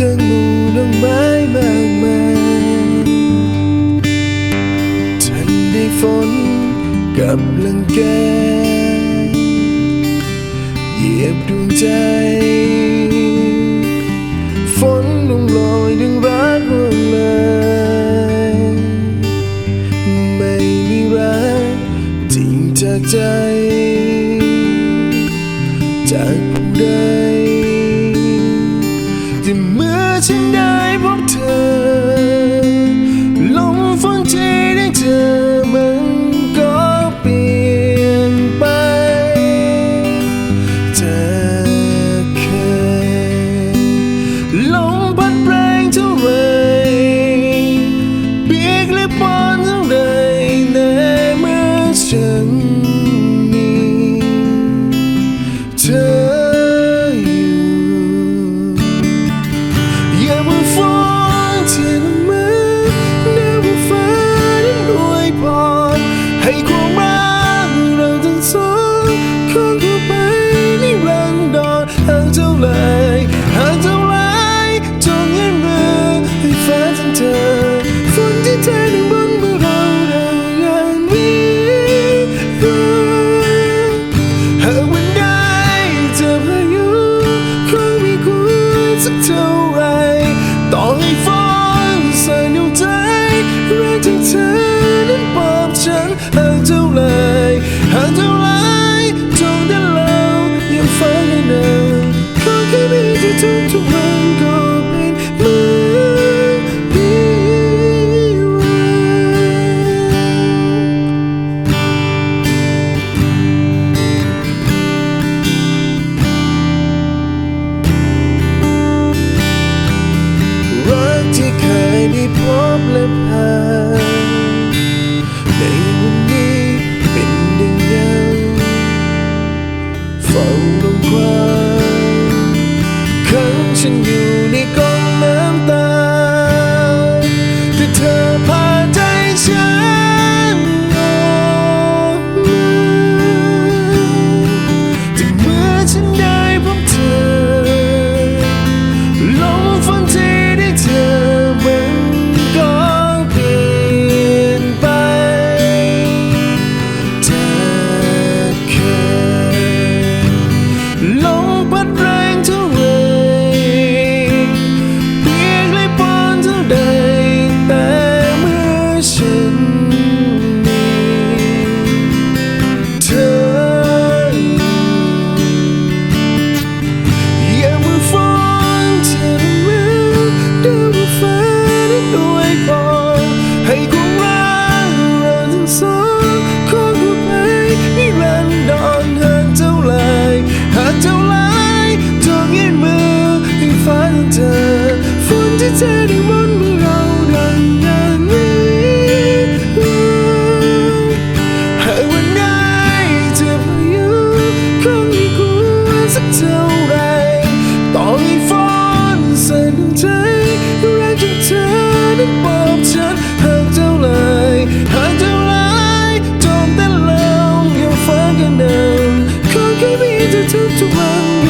กัางหมู่ดอกไม้มากมายทันได้ฝนกับลังแกเหยียบดวงใจ ฝนลงลอยดึงรักร่วงเลยไม่มีรักจริงจากใจ จากผู้ใด tonight. ทุกทุกวันก็เป็นเมือนนิรัรักที่เคยได้ เธอได้วนเมื่อเราดังอย่างนี้หากวันไหนเธอพายุคงม่กลัวสักเท่าไรต่อให้ฝนสาดดวงใจแรงจากเธอนั้บอกฉันหากเท่าไหากเท่าไจงเต้ลงอย่าฟ้ากันดิมขอแค่มีเธอทุกวัน